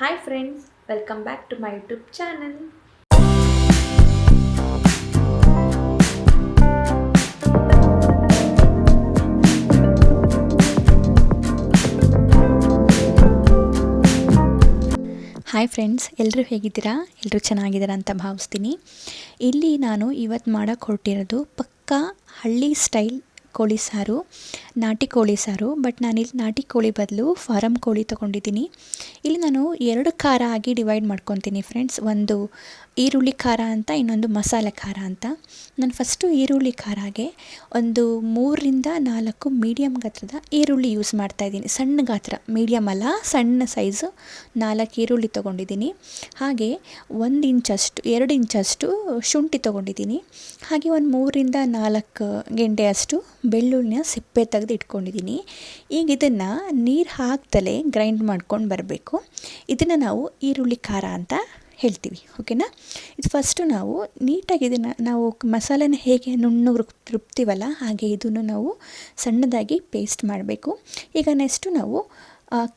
Hi friends welcome back to my YouTube channel hi friends ಎಲ್ಲರೂ ಹೇಗಿದ್ದೀರಾ? ಎಲ್ಲರೂ ಚೆನ್ನಾಗಿದ್ದೀರಾ ಅಂತ ಭಾವಿಸ್ತೀನಿ. ಇಲ್ಲಿ ನಾನು ಇವತ್ತು ಮಾಡೋಕ್ಕೆ ಹೊರಟಿರೋದು ಪಕ್ಕಾ ಹಳ್ಳಿ ಸ್ಟೈಲ್ ಕೋಳಿ ಸಾರು. ನಾಟಿ ಕೋಳಿ ಸಾರು, ಬಟ್ ನಾನಿಲ್ಲಿ ನಾಟಿ ಕೋಳಿ ಬದಲು ಫಾರಮ್ ಕೋಳಿ ತೊಗೊಂಡಿದ್ದೀನಿ. ಇಲ್ಲಿ ನಾನು ಎರಡು ಖಾರ ಆಗಿ ಡಿವೈಡ್ ಮಾಡ್ಕೊತೀನಿ ಫ್ರೆಂಡ್ಸ್. ಒಂದು ಈರುಳ್ಳಿ ಖಾರ ಅಂತ, ಇನ್ನೊಂದು ಮಸಾಲೆ ಖಾರ ಅಂತ. ನಾನು ಫಸ್ಟು ಈರುಳ್ಳಿ ಖಾರಾಗೆ ಒಂದು ಮೂರರಿಂದ ನಾಲ್ಕು ಮೀಡಿಯಮ್ ಗಾತ್ರದ ಈರುಳ್ಳಿ ಯೂಸ್ ಮಾಡ್ತಾಯಿದ್ದೀನಿ ಸಣ್ಣ ಗಾತ್ರ ಮೀಡಿಯಮ್ ಅಲ್ಲ, ಸಣ್ಣ ಸೈಜು ನಾಲ್ಕು ಈರುಳ್ಳಿ ತೊಗೊಂಡಿದ್ದೀನಿ. ಹಾಗೆ ಒಂದು ಇಂಚಷ್ಟು, ಎರಡು ಇಂಚಷ್ಟು ಶುಂಠಿ ತೊಗೊಂಡಿದ್ದೀನಿ. ಹಾಗೆ ಒಂದು ಮೂರರಿಂದ ನಾಲ್ಕು ಗೆಂಡೆ ಅಷ್ಟು ಬೆಳ್ಳುಳ್ಳಿನ ಸಿಪ್ಪೆ ತೆಗೆದು ಇಟ್ಕೊಂಡಿದ್ದೀನಿ ಈಗ ಇದನ್ನು ನೀರು ಹಾಕ್ದಲೇ ಗ್ರೈಂಡ್ ಮಾಡ್ಕೊಂಡು ಬರಬೇಕು. ಇದನ್ನು ನಾವು ಈರುಳ್ಳಿ ಖಾರ ಅಂತ ಹೇಳ್ತೀವಿ ಓಕೆನಾ ಇದು ಫಸ್ಟು ನಾವು ನೀಟಾಗಿ ಇದನ್ನು ನಾವು ಮಸಾಲೆನ ಹೇಗೆ ನುಣ್ಣು ರುಬ್ ರುಬ್ತೀವಲ್ಲ ಹಾಗೆ ಇದನ್ನು ನಾವು ಸಣ್ಣದಾಗಿ ಪೇಸ್ಟ್ ಮಾಡಬೇಕು. ಈಗ ನೆಕ್ಸ್ಟು ನಾವು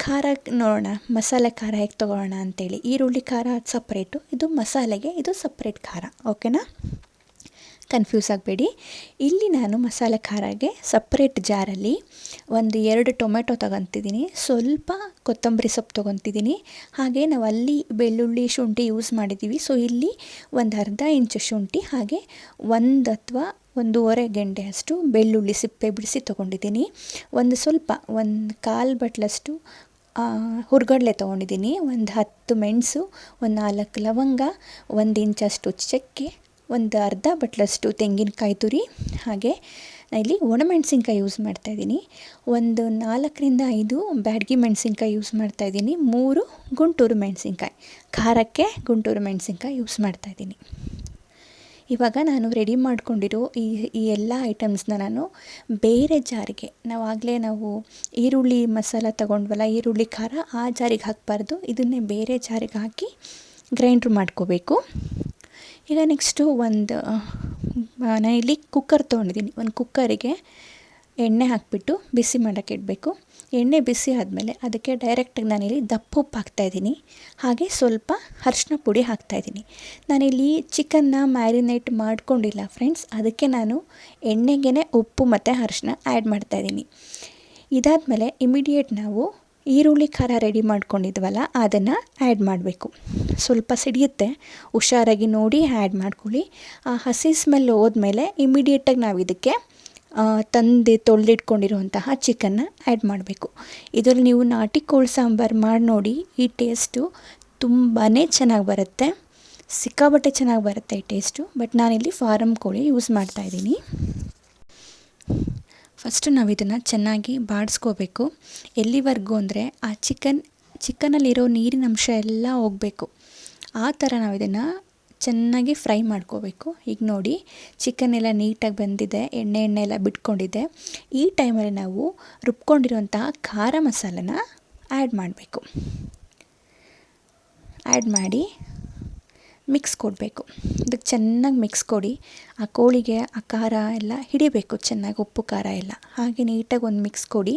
ಖಾರ ನೋಡೋಣ, ಮಸಾಲೆ ಖಾರ ಹೇಗೆ ತೊಗೊಳ್ಳೋಣ ಅಂತೇಳಿ. ಈರುಳ್ಳಿ ಖಾರ ಸಪ್ರೇಟು ಇದು ಮಸಾಲೆಗೆ ಇದು ಸಪ್ರೇಟ್ ಖಾರ ಓಕೆನಾ ಕನ್ಫ್ಯೂಸ್ ಆಗಬೇಡಿ. ಇಲ್ಲಿ ನಾನು ಮಸಾಲೆ ಖಾರಗೆ ಸಪ್ರೇಟ್ ಜಾರಲ್ಲಿ ಒಂದು ಎರಡು ಟೊಮೆಟೊ ತಗೊತಿದ್ದೀನಿ. ಸ್ವಲ್ಪ ಕೊತ್ತಂಬರಿ ಸೊಪ್ಪು ತೊಗೊತಿದ್ದೀನಿ. ಹಾಗೆ ನಾವು ಅಲ್ಲಿ ಬೆಳ್ಳುಳ್ಳಿ ಶುಂಠಿ ಯೂಸ್ ಮಾಡಿದ್ದೀವಿ ಸೊ ಇಲ್ಲಿ ಒಂದು ಅರ್ಧ ಇಂಚು ಶುಂಠಿ, ಹಾಗೆ ಒಂದು ಅಥವಾ ಒಂದೂವರೆ ಗಂಟೆ ಅಷ್ಟು ಬೆಳ್ಳುಳ್ಳಿ ಸಿಪ್ಪೆ ಬಿಡಿಸಿ ತೊಗೊಂಡಿದ್ದೀನಿ. ಒಂದು ಸ್ವಲ್ಪ, ಒಂದು ಕಾಲು ಬಟ್ಲಷ್ಟು ಹುರ್ಗಡ್ಲೆ ತೊಗೊಂಡಿದ್ದೀನಿ. ಒಂದು ಹತ್ತು ಮೆಣಸು, ಒಂದು ನಾಲ್ಕು ಲವಂಗ, ಒಂದು ಇಂಚಷ್ಟು ಚಕ್ಕೆ ಒಂದು ಅರ್ಧ ಬಟ್ಲಷ್ಟು ತೆಂಗಿನಕಾಯಿ ತುರಿ, ಹಾಗೆ ಇಲ್ಲಿ ಒಣಮೆಣಸಿನ್ಕಾಯಿ ಯೂಸ್ ಮಾಡ್ತಾಯಿದ್ದೀನಿ ಒಂದು ನಾಲ್ಕರಿಂದ ಐದು ಬ್ಯಾಡಗಿ ಮೆಣಸಿನ್ಕಾಯಿ ಯೂಸ್ ಮಾಡ್ತಾಯಿದ್ದೀನಿ ಮೂರು ಗುಂಟೂರು ಮೆಣಸಿನ್ಕಾಯಿ, ಖಾರಕ್ಕೆ ಗುಂಟೂರು ಮೆಣಸಿನ್ಕಾಯಿ ಯೂಸ್ ಮಾಡ್ತಾಯಿದ್ದೀನಿ ಇವಾಗ ನಾನು ರೆಡಿ ಮಾಡ್ಕೊಂಡಿರೋ ಈ ಈ ಎಲ್ಲ ಐಟಮ್ಸ್ನ ನಾನು ಬೇರೆ ಜಾರಿಗೆ ನಾವು ಆಗಲೇ ನಾವು ಈರುಳ್ಳಿ ಮಸಾಲ ತಗೊಂಡ್ವಲ್ಲ, ಈರುಳ್ಳಿ ಖಾರ ಆ ಜಾರಿಗೆ ಹಾಕಬಾರ್ದು. ಇದನ್ನೇ ಬೇರೆ ಜಾರಿಗೆ ಹಾಕಿ ಗ್ರೈಂಡ್ರ್ ಮಾಡ್ಕೋಬೇಕು. ಈಗ ನೆಕ್ಸ್ಟು ಒಂದು ನಾನು ಇಲ್ಲಿ ಕುಕ್ಕರ್ ತೊಗೊಂಡಿದ್ದೀನಿ ಒಂದು ಕುಕ್ಕರಿಗೆ ಎಣ್ಣೆ ಹಾಕಿಬಿಟ್ಟು ಬಿಸಿ ಮಾಡೋಕ್ಕೆ ಇಡಬೇಕು. ಎಣ್ಣೆ ಬಿಸಿ ಆದಮೇಲೆ ಅದಕ್ಕೆ ಡೈರೆಕ್ಟಾಗಿ ನಾನಿಲ್ಲಿ ದಪ್ಪ ಉಪ್ಪು ಹಾಕ್ತಾಯಿದ್ದೀನಿ ಹಾಗೆ ಸ್ವಲ್ಪ ಅರ್ಶಿನ ಪುಡಿ ಹಾಕ್ತಾಯಿದ್ದೀನಿ ನಾನಿಲ್ಲಿ ಚಿಕನ್ನ ಮ್ಯಾರಿನೇಟ್ ಮಾಡ್ಕೊಂಡಿಲ್ಲ ಫ್ರೆಂಡ್ಸ್ ಅದಕ್ಕೆ ನಾನು ಎಣ್ಣೆಗೆ ಉಪ್ಪು ಮತ್ತು ಅರ್ಶಿನ ಆ್ಯಡ್ ಮಾಡ್ತಾಯಿದ್ದೀನಿ ಇದಾದಮೇಲೆ ಇಮಿಡಿಯೇಟ್ ನಾವು ಈರುಳ್ಳಿ ಖಾರ ರೆಡಿ ಮಾಡ್ಕೊಂಡಿದ್ವಲ್ಲ, ಅದನ್ನು ಆ್ಯಡ್ ಮಾಡಬೇಕು. ಸ್ವಲ್ಪ ಸಿಡಿಯುತ್ತೆ, ಹುಷಾರಾಗಿ ನೋಡಿ ಆ್ಯಡ್ ಮಾಡ್ಕೊಳ್ಳಿ. ಆ ಹಸಿ ಸ್ಮೆಲ್ ಹೋದ್ಮೇಲೆ ಇಮಿಡಿಯೇಟಾಗಿ ನಾವು ಇದಕ್ಕೆ ತಂದು ತೊಳೆದಿಟ್ಕೊಂಡಿರುವಂತಹ ಚಿಕನ್ನ ಆ್ಯಡ್ ಮಾಡಬೇಕು. ಇದರಲ್ಲಿ ನೀವು ನಾಟಿ ಕೋಳಿ ಸಾಂಬಾರು ಮಾಡಿ ನೋಡಿ, ಈ ಟೇಸ್ಟು ತುಂಬಾ ಚೆನ್ನಾಗಿ ಬರುತ್ತೆ. ಸಿಕ್ಕಾಬಟ್ಟೆ ಚೆನ್ನಾಗಿ ಬರುತ್ತೆ ಈ ಟೇಸ್ಟು ಬಟ್ ನಾನಿಲ್ಲಿ ಫಾರಮ್ ಕೋಳಿ ಯೂಸ್ ಮಾಡ್ತಾಯಿದ್ದೀನಿ ಫಸ್ಟು ನಾವು ಇದನ್ನು ಚೆನ್ನಾಗಿ ಬಾಡಿಸ್ಕೋಬೇಕು. ಎಲ್ಲಿವರೆಗೂ ಅಂದರೆ ಆ ಚಿಕನ್, ಚಿಕನಲ್ಲಿರೋ ನೀರಿನ ಅಂಶ ಎಲ್ಲ ಹೋಗಬೇಕು. ಆ ಥರ ನಾವು ಇದನ್ನು ಚೆನ್ನಾಗಿ ಫ್ರೈ ಮಾಡ್ಕೋಬೇಕು. ಈಗ ನೋಡಿ, ಚಿಕನ್ ಎಲ್ಲ ನೀಟಾಗಿ ಬಂದಿದೆ, ಎಣ್ಣೆ ಎಣ್ಣೆ ಎಲ್ಲ ಬಿಟ್ಕೊಂಡಿದೆ. ಈ ಟೈಮಲ್ಲಿ ನಾವು ರುಬ್ಕೊಂಡಿರುವಂತಹ ಖಾರ ಮಸಾಲನ ಆ್ಯಡ್ ಮಾಡಬೇಕು. ಆ್ಯಡ್ ಮಾಡಿ ಮಿಕ್ಸ್ ಕೊಡಬೇಕು. ಇದಕ್ಕೆ ಚೆನ್ನಾಗಿ ಮಿಕ್ಸ್ ಕೊಡಿ. ಆ ಕೋಳಿಗೆ ಆ ಖಾರ ಎಲ್ಲ ಹಿಡಿಬೇಕು, ಚೆನ್ನಾಗಿ ಉಪ್ಪು, ಖಾರ ಎಲ್ಲ. ಹಾಗೆ ನೀಟಾಗಿ ಒಂದು ಮಿಕ್ಸ್ ಕೊಡಿ.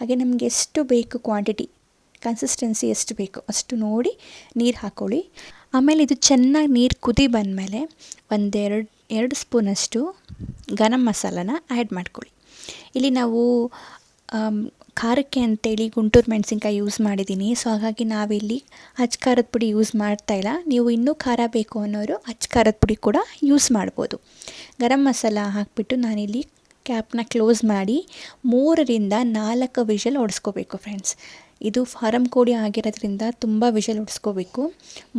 ಹಾಗೆ ನಮಗೆ ಎಷ್ಟು ಬೇಕು ಕ್ವಾಂಟಿಟಿ ಕನ್ಸಿಸ್ಟೆನ್ಸಿ ಎಷ್ಟು ಬೇಕು ಅಷ್ಟು ನೋಡಿ ನೀರು ಹಾಕ್ಕೊಳ್ಳಿ ಆಮೇಲೆ ಇದು ಚೆನ್ನಾಗಿ ನೀರು ಕುದಿ ಬಂದಮೇಲೆ ಒಂದೆರಡು, ಎರಡು ಸ್ಪೂನಷ್ಟು ಗರಂ ಮಸಾಲನ ಆ್ಯಡ್ ಮಾಡ್ಕೊಳ್ಳಿ. ಇಲ್ಲಿ ನಾವು ಖಾರಕ್ಕೆ ಅಂತೇಳಿ ಗುಂಟೂರು ಮೆಣಸಿನ್ಕಾಯಿ ಯೂಸ್ ಮಾಡಿದ್ದೀನಿ. ಸೊ ಹಾಗಾಗಿ ನಾವಿಲ್ಲಿ ಅಚ್ಚ ಖಾರದ ಪುಡಿ ಯೂಸ್ ಮಾಡ್ತಾ ಇಲ್ಲ. ನೀವು ಇನ್ನೂ ಖಾರ ಬೇಕು ಅನ್ನೋರು ಅಚ್ಚಕಾರದ ಪುಡಿ ಕೂಡ ಯೂಸ್ ಮಾಡ್ಬೋದು. ಗರಂ ಮಸಾಲ ಹಾಕಿಬಿಟ್ಟು ನಾನಿಲ್ಲಿ ಕ್ಯಾಪ್ನ ಕ್ಲೋಸ್ ಮಾಡಿ ಮೂರರಿಂದ ನಾಲ್ಕು ವಿಷಲ್ ಹೊಡೆಸ್ಕೋಬೇಕು ಫ್ರೆಂಡ್ಸ್ ಇದು ಫಾರಮ್ ಕೋಡಿ ಆಗಿರೋದ್ರಿಂದ ತುಂಬ ವಿಷಲ್ ಹೊಡೆಸ್ಕೋಬೇಕು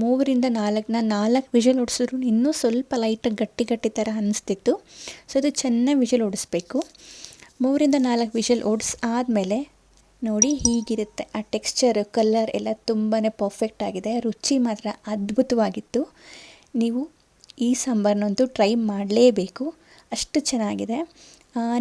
ಮೂರರಿಂದ ನಾಲ್ಕನ್ನ ನಾಲ್ಕು ವಿಷಲ್ ಹೊಡೆಸಿದ್ರು ಇನ್ನೂ ಸ್ವಲ್ಪ ಲೈಟಾಗಿ ಗಟ್ಟಿ ಗಟ್ಟಿ ಥರ ಅನಿಸ್ತಿತ್ತು. ಸೊ ಇದು ಚೆನ್ನಾಗಿ ವಿಷಲ್ ಹೊಡೆಸ್ಬೇಕು ಮೂರಿಂದ ನಾಲ್ಕು ವಿಷಲ್ ಓಡ್ಸ್ ಆದಮೇಲೆ ನೋಡಿ ಹೀಗಿರುತ್ತೆ. ಆ ಟೆಕ್ಸ್ಚರ್ ಕಲ್ಲರ್ ಎಲ್ಲ ತುಂಬಾ ಪರ್ಫೆಕ್ಟ್ ಆಗಿದೆ. ರುಚಿ ಮಾತ್ರ ಅದ್ಭುತವಾಗಿತ್ತು. ನೀವು ಈ ಸಾಂಬಾರನ್ನಂತೂ ಟ್ರೈ ಮಾಡಲೇಬೇಕು. ಅಷ್ಟು ಚೆನ್ನಾಗಿದೆ.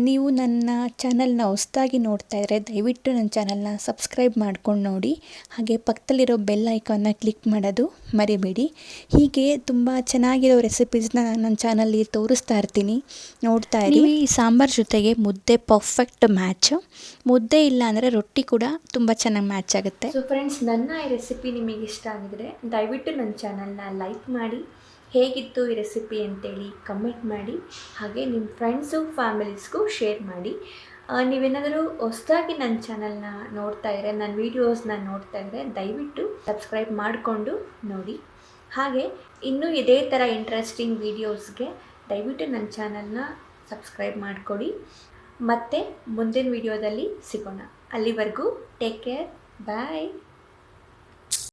ನೀವು ನನ್ನ ಚಾನಲ್ನ ಹೊಸ್ದಾಗಿ ನೋಡ್ತಾ ಇದ್ದರೆ ದಯವಿಟ್ಟು ನನ್ನ ಚಾನಲ್ನ ಸಬ್ಸ್ಕ್ರೈಬ್ ಮಾಡ್ಕೊಂಡು ನೋಡಿ. ಹಾಗೆ ಪಕ್ಕದಲ್ಲಿರೋ ಬೆಲ್ ಐಕಾನ್ನ ಕ್ಲಿಕ್ ಮಾಡೋದು ಮರಿಬೇಡಿ. ಹೀಗೆ ತುಂಬ ಚೆನ್ನಾಗಿರೋ ರೆಸಿಪೀಸ್ನ ನಾನು ನನ್ನ ಚಾನಲ್ಲಿ ತೋರಿಸ್ತಾ ಇರ್ತೀನಿ. ನೋಡ್ತಾ ಇರಿ. ಈ ಸಾಂಬಾರ್ ಜೊತೆಗೆ ಮುದ್ದೆ ಪರ್ಫೆಕ್ಟ್ ಮ್ಯಾಚು ಮುದ್ದೆ ಇಲ್ಲ ಅಂದರೆ ರೊಟ್ಟಿ ಕೂಡ ತುಂಬ ಚೆನ್ನಾಗಿ ಮ್ಯಾಚ್ ಆಗುತ್ತೆ. ಸೊ ಫ್ರೆಂಡ್ಸ್ ನನ್ನ ಈ ರೆಸಿಪಿ ನಿಮಗೆ ಇಷ್ಟ ಆಗಿದ್ರೆ ದಯವಿಟ್ಟು ನನ್ನ ಚಾನಲ್ನ ಲೈಕ್ ಮಾಡಿ. ಹೇಗಿತ್ತು ಈ ರೆಸಿಪಿ ಅಂತೇಳಿ ಕಮೆಂಟ್ ಮಾಡಿ, ಹಾಗೆ ನಿಮ್ಮ ಫ್ರೆಂಡ್ಸು ಫ್ಯಾಮಿಲೀಸ್ಗೂ ಶೇರ್ ಮಾಡಿ. ನೀವೇನಾದರೂ ಹೊಸದಾಗಿ ನನ್ನ ಚಾನಲ್ನ ನೋಡ್ತಾ ಇದ್ರೆ ನನ್ನ ವೀಡಿಯೋಸ್ನ ನೋಡ್ತಾ ಇದ್ರೆ ದಯವಿಟ್ಟು ಸಬ್ಸ್ಕ್ರೈಬ್ ಮಾಡಿಕೊಂಡು ನೋಡಿ. ಹಾಗೆ ಇನ್ನೂ ಇದೇ ಥರ ಇಂಟ್ರೆಸ್ಟಿಂಗ್ ವೀಡಿಯೋಸ್ಗೆ ದಯವಿಟ್ಟು ನನ್ನ ಚಾನಲ್ನ ಸಬ್ಸ್ಕ್ರೈಬ್ ಮಾಡಿಕೊಡಿ. ಮತ್ತು ಮುಂದಿನ ವೀಡಿಯೋದಲ್ಲಿ ಸಿಗೋಣ. ಅಲ್ಲಿವರೆಗೂ ಟೇಕ್ ಕೇರ್ ಬಾಯ್